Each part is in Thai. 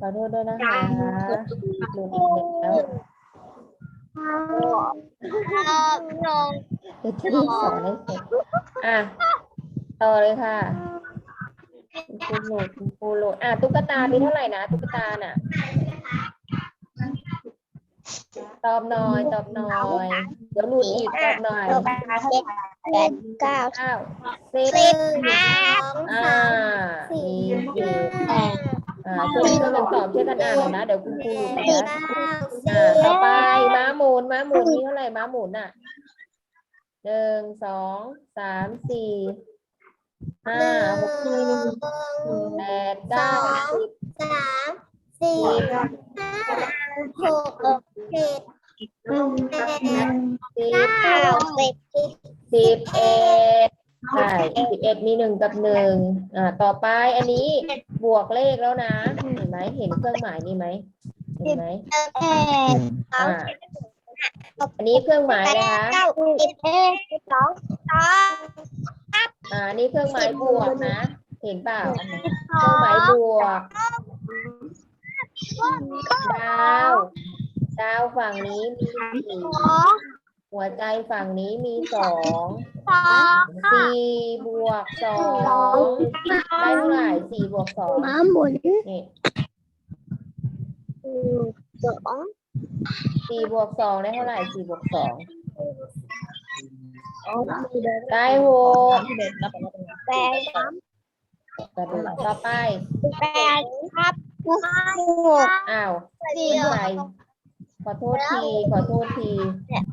ขอโทษด้วยนะคะหลุดอีกแล้วนงเดี๋ยวจะรีบสอนให้เสร็จอะต่อเลยค่ะคุณครูโหลดคุณครูโหลดอะตุ๊กตามีเท่าไหร่นะตุ๊กตาน่ะ ตอบหน่อยตอบหน่อยเดี๋ยวหลุดอีกตอบหน่อยแปดเก้าเก้าสิบสิบห้าอ่ามีสิบ อ่าช่วยช่วยกันตอบช่วยกันอ่านหน่อยนะ เดี๋ยวคุณครูอยู่นะอ่าต่อไปม้าหมุนม้าหมุนมีเท่าไหร่ม้าหมุนอะหนึ่งสองสามสี่ห้าหกแปดเก้าสิบสามสี่ห้าหกเจ็ดแปดสิบเก้าสิบสิบเอ็ด ใช่สิบเอ็ดมีหนึ่งกับหนึ่งอ่า ต่อไปอันนี้บวกเลขแล้วนะ เห็นไหมเห็นเครื่องหมายนี่ไหมเห็นไหมแปดอ่าอันนี้เครื่องหมายนะคะเก้าสิบเอ็ดสิบสองสองอ่านี่เครื่องหมายบวกนะ เห็นเปล่าสเครื่องหมายบวกดาวดาวฝั่งนี้มีสี่อง หัวใจฝั่งนี้มีสองสองสี่บวกสองได้เท่าไหร่สี่บวกสองม้าหมุนนี่สองสี่บวกสองได้เท่าไหร่สี่บวกสองได้หกแปดสามกระดูกต่อไปแปดครับห้าหกอ้าวสี่ไม่เป็นไรขอโทษทีขอโทษทีหก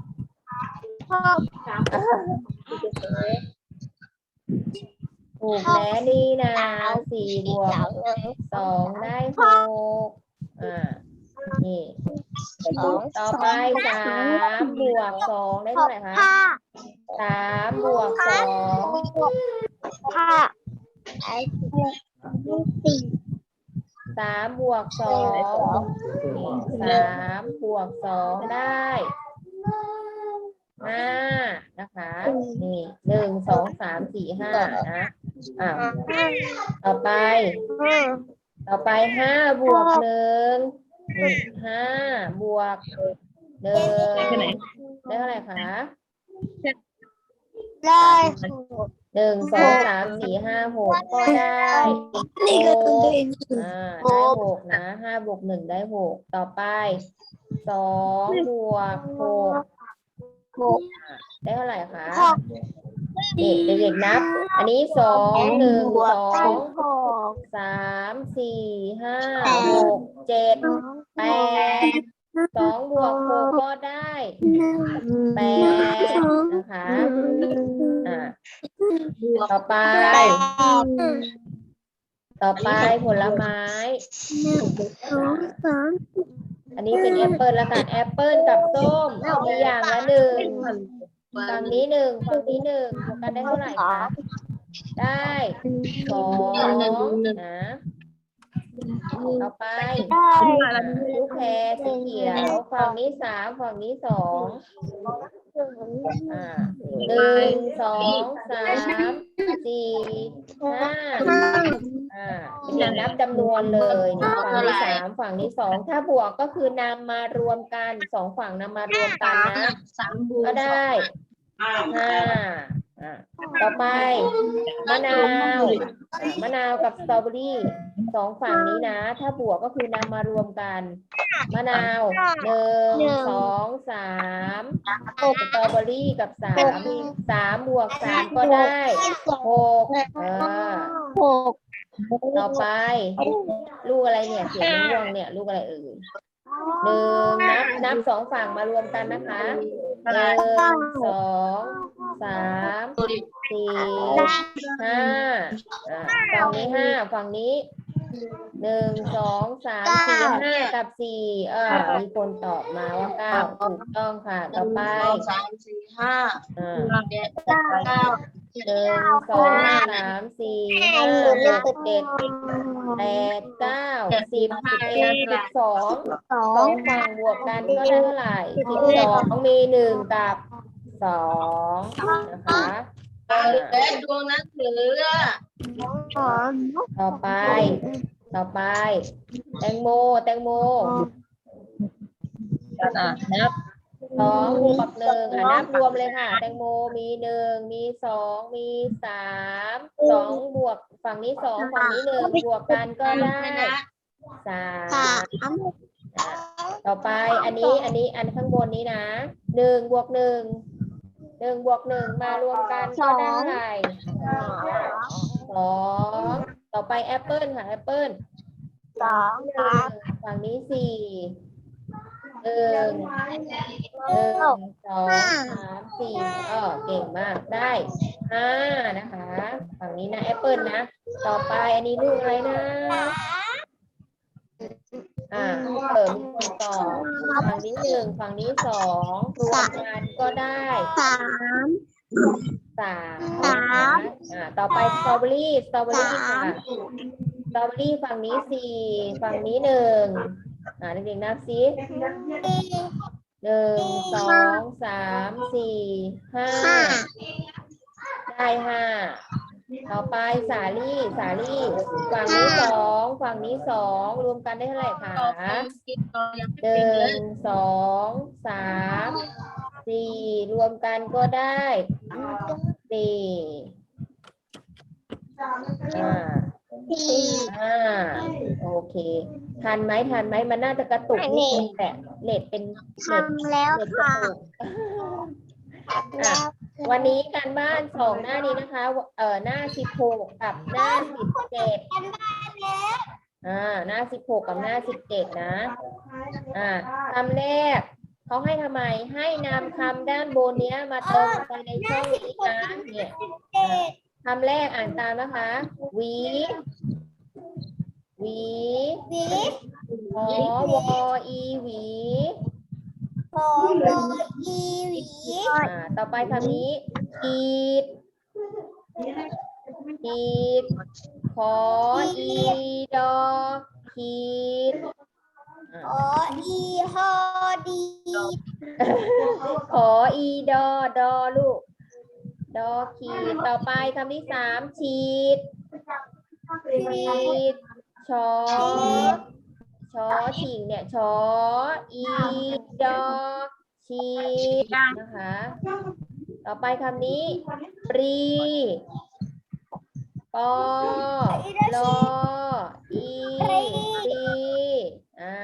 ถูกแล้วนี่นะสี่บวกสองได้หกอ่านี่ต่อไปสามบวกสองได้เท่าไหร่คะห้าสามบวกสองห้าไอ้สี่สามบวกสองสามบวกสองได้ ห้านะคะ นี่หนึ่งสองสามสี่ห้านะอ่าต่อไปห้าต่อไปห้าบวกหนึ่งนี่ห้าบวกหนึ่งได้เท่าไหร่คะเลยหนึ่งสองสามสี่ห้าหกก็ได้หกอ่าได้หกนะห้าบวกหนึ่งได้หกต่อไปสองบวกหก หกได้เท่าไหร่คะหกนี่เด็กๆนับ อันนี้สองหนึ่งสองหกสามสี่ห้าหกเจ็ดแปดสองบวกหกก็ได้แปดนะคะอ่าต่อไป ต่อไปผลไม้สาม อันนี้เป็นแอปเปิลแล้วกันแอปเปิลกับส้มมีอย่างละหนึ่งฝั่งนี้หนึ่งฝั่งนี้หนึ่งรวมกันได้เท่าไหร่คะได้สองนะต่อไปลูกแพรสีเขียวฝั่งนี้สามฝั่งนี้สองอ่าหนึ่งสองสามสี่ห้า อ่าเดี๋ยวนับจำนวนเลยนี่ฝั่งนี้สามฝั่งนี้สองถ้าบวกก็คือนำมารวมกันสองฝั่งนำมารวมกันนะสามบูก็ได้ห้าอะต่อไปมะนาวอะมะนาวกับสตรอเบอรี่สองฝั่งนี้นะ ถ้าบวกก็คือนำมารวมกัน มะนาวหนึ่งสองสามสตรอเบอรี่กับสามสามบวกสามก็ได้หกเออหก ต่อไป ลูกอะไรเนี่ยเขียนม่วงๆเนี่ย ลูกอะไรเอ่ยหนึ่งนับนับสองฝั่งมารวมกันนะคะหนึ่งสองสามสี่ห้าอะฝั่งนี้ห้าฝั่งนี้หนึ่งสองสามสี่ห้ากับสี่เออมีคนตอบมาว่าเก้าถูกต้องค่ะ ต่อไปสามสี่ห้าอ่าเจ็ดแปดเก้า หนึ่งสองสามสี่ห้าหกเจ็ดแปดเก้าสิบสิบเอ็ดสิบสองสอสองฝั่งบวกกันก็ได้เท่าไหร่สิบสองมีหนึ่งกับสองนะคะเด็กดวงนั้นถือต่อไป ต่อไป แตงโม แตงโมอะนับ สองบวกหนึ่งอะนับรวมเลยค่ะ แตงโมมีหนึ่งมีสองมีสามสองบวกฝั่งนี้สองฝั่งนี้หนึ่งบวกกันก็ได้สาสามมอะต่อไปอันนี้อันนี้อันข้างบนนี้นะหนึ่งบวกหนึ่งหนึ่งบวกหนึ่งมารวมกันก็ได้เท่าไหร่สองต่อไปแอปเปิลค่ะแอปเปิลสองหนึ่งฝั่งนี้สี่ หนึ่งหนึ่งสองสามสี่เออเก่งมากได้ห้านะคะฝั่งนี้นะแอปเปิลนะ ต่อไปอันนี้ลูกอะไรนะ อ่าเออมีคนตอฝั่งนี้หนึ่งฝั่งนี้สองรวมกันก็ได้สามสามสามอ่าต่อไปสตรอเบอรี่สตรอเบอรี่ค่ะสตรอเบอรี่ฝั่งนี้สี่ฝั่งนี้หนึ่ง อ่าเด็กๆนับซิสี่หนึ่งสองสามสี่ห้าห้าได้ห้าต่อไปสาลี่สาลี่ฝั่งนี้สองฝั่งนี้สองรวมกันได้เท่าไหร่คะกินตอนยังหนึ่งสองสามสี่รวมกันก็ได้สี่อ่า สี่อ่าโอเคทันไหมทันไหมมันน่าจะกระตุกนิดนึงแต่เน็ตเป็นเน็ตทำแล้วเน็ตกระค่ะตุกแล้ววันนี้การบ้านสองหน้านี้นะคะ เอ่อหน้าสิบหกกับหน้าสิบเจ็ดอ่าหน้าสิบหกกับหน้าสิบเจ็ดนะ อ่าคำแรกเขาให้ทำไมให้นำคำด้านบนเนี้ยมาเติมลงไปในช่องนี้นะเนี่ยอ่า คำแรกอ่านตามนะคะหวีหวีวีหอวออีหวีโอโออีวีอ่าต่อไปคำนี้ขีดขีดขออีดอขีดอ่าโออีฮอดี ขออีดอดอลูก ดอขีดต่อไปคำที่สามฉีดฉีดชอชอฉิงเนี่ยชออีดอฉีดนะคะ ต่อไปคำนี้ปรีปอลออีปีอ่า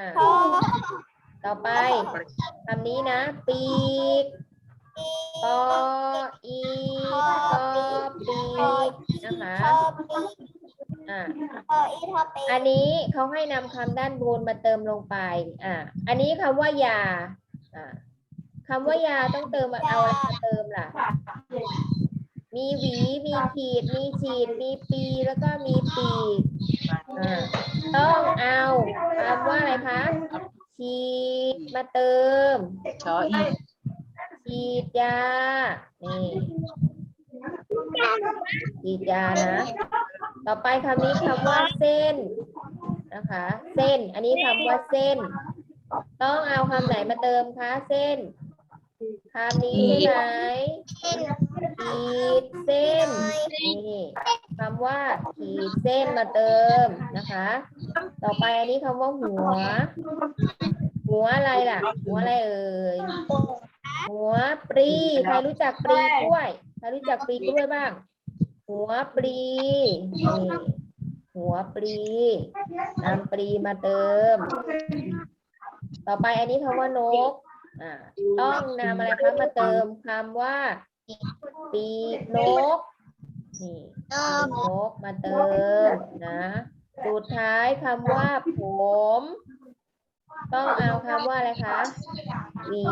ต่อไปคำนี้นะ ปีก ปออีปอปีกนะคะพอปีอ่าพออีทอปีอันนี้เขาให้นำคำด้านบนมาเติมลงไป อ่า อันนี้คำว่ายา อ่าคำว่ายาต้องเติมเอาอะไรมาเติมล่ะ มีหวี มีขีด มีฉีด มีปี แล้วก็มีปีกอ่าต้องเอาคำว่าอะไรคะ ฉีดมาเติมชออีก ฉีดยา นี่ฉีดยานะ ต่อไปคำนี้คำว่าเส้นนะคะ เส้น อันนี้คำว่าเส้น ต้องเอาคำไหนมาเติมคะเส้นคำนี้ใช่ไหมขีดเส้น นี่คำว่าขีดเส้นมาเติมนะคะ ต่อไปอันนี้คำว่าหัว หัวอะไรล่ะ หัวอะไรเอ่ย หัวปรีใครรู้จักปรีกล้วยใครรู้จักปรีกล้วยบ้าง หัวปรีนี่หัวปรีนำปรีมาเติม ต่อไปอันนี้คำว่านกอ่าต้องนำอะไรคะมาเติมคำว่า ปีกนกนี่นนกมาเติมนะสุดท้ายคำว่าผม ต้องเอาคำว่าอะไรคะหวี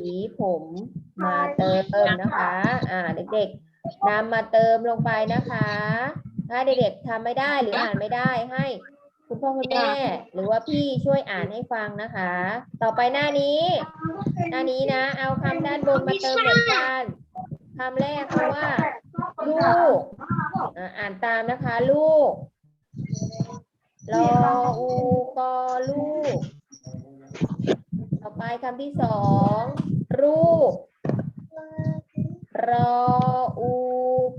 หวีผมมาเติมนะคะ อ่า เด็กๆนำมาเติมลงไปนะคะ ถ้าเด็กๆทำไม่ได้หรืออ่านไม่ได้ให้ คุณพ่อคุณแม่หรือว่าพี่ช่วยอ่านให้ฟังนะคะ ต่อไปหน้านี้ หน้านี้นะ เอาคำด้านบนมาเติมเหมือนกันคำแรกคำว่า ลูกอ่าอ่านตามนะคะ ลูกรออูกอลูก ต่อไปคำที่สองรูปรออู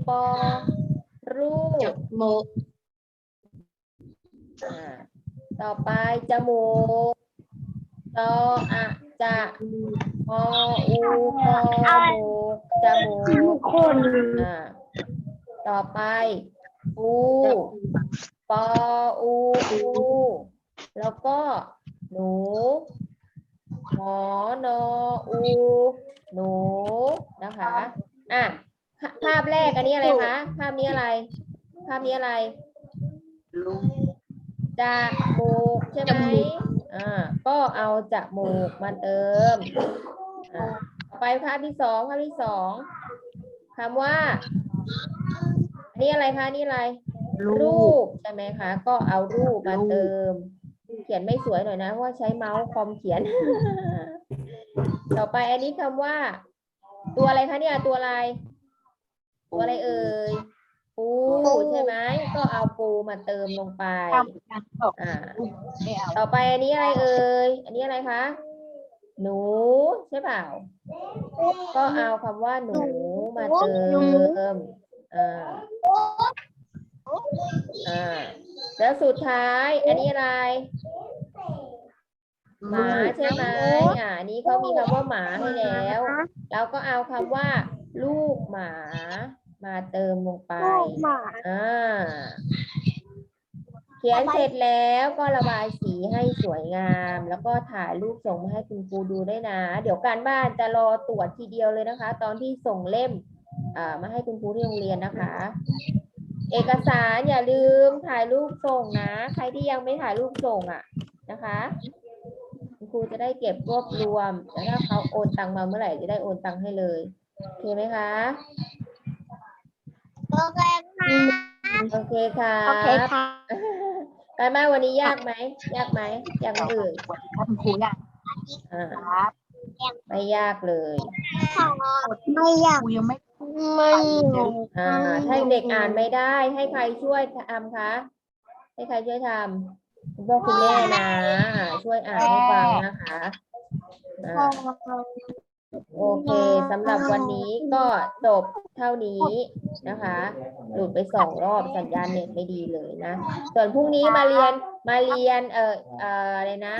ปอรูจปบโมอ่าต่อไปจมูกจออะจะออูคอมูกจมูกคนอ่าต่อไปปูปออูอูแล้วก็หนูหม อนออู หนู นะคะ อะ ภาพแรกอันนี้อะไรคะ ภาพนี้อะไร ภาพนี้อะไรลูกจมูกใช่ไหมอ่า ก็เอาจมูกมาเติม อ่าไปภาพที่สองภาพที่สองคำว่า อันนี้อะไรคะ นี่อะไร รูปใช่ไหมคะ ก็เอารูปมาเติม เขียนไม่สวยหน่อยนะว่าใช้เมาส์คอมเขียน ต่อไปอันนี้คำว่า ตัวอะไรคะเนี่ยตัวอะไร ตัวอะไรเอ่ยปูใช่ไหมก็เอาปูมาเติมลงไปตกอ่าไม่เอาต่อไปอันนี้อะไรเอ่ยอันนี้อะไรคะหนูใช่เปล่า ก็เอาคำว่าหนูมาเติมอ่าอ่า แล้วสุดท้าย อันนี้อะไร หมาใช่ไหมอ่าอันนี้เขามีคำว่าหมาให้แล้ว เราก็เอาคำว่า ลูกหมา มาเติมลงไปหมาอ่าเขียนเสร็จแล้วก็ระบายสีให้สวยงาม แล้วก็ถ่ายรูปส่งมาให้คุณครูดูด้วยนะ เดี๋ยวการบ้านจะรอตรวจทีเดียวเลยนะคะ ตอนที่ส่งเล่มอ่ามาให้คุณครูที่โรงเรียนนะคะ เอกสารอย่าลืมถ่ายรูปส่งนะ ใครที่ยังไม่ถ่ายรูปส่งอะนะคะคุณครูจะได้เก็บรวบรวมแล้วถ้าเขาโอนตังมาเมื่อไหร่จะได้โอนตังให้เลยโอเคไหมคะโอเคค่ะโอเคค่ะโอเคค่ะการบ้านวันนี้ยากไหมยากไหมยากไหมเอ่ยถ้าคุณครูอยากอ่าครับไม่ยากเลยไม่อยากครูยังไม่ ไม่อยากอ่าถ้าเด็กอ่านไม่ได้ ให้ใครช่วยทำคะให้ใครช่วยทำคุณพ่อคุณแม่นะ ช่วยอ่านให้ฟังนะคะอ่าโอเคสำหรับวันนี้ก็จบเท่านี้นะคะ หลุดไปสองรอบสัญญาณเน็ตไม่ดีเลยนะ ส่วนพรุ่งนี้มาเรียนมาเรียนเอ่อเอ่ออะไรนะ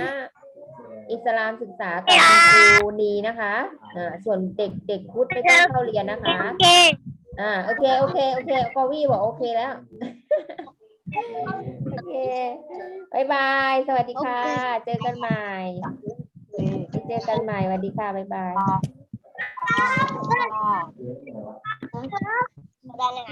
อิสลามศึกษากับคุณครูนีนะคะอ่าส่วนเด็กเด็กพุทธไม่ต้องเข้าเรียนนะคะโอเคอ่าโอเคโอเคโอเคกวีบอกโอเคแล้วโอเคบายบาย สวัสดีค่ะ เจอกันใหม่ไปเจอกันใหม่สวัสดีค่ะบายบายค่ะได้เลย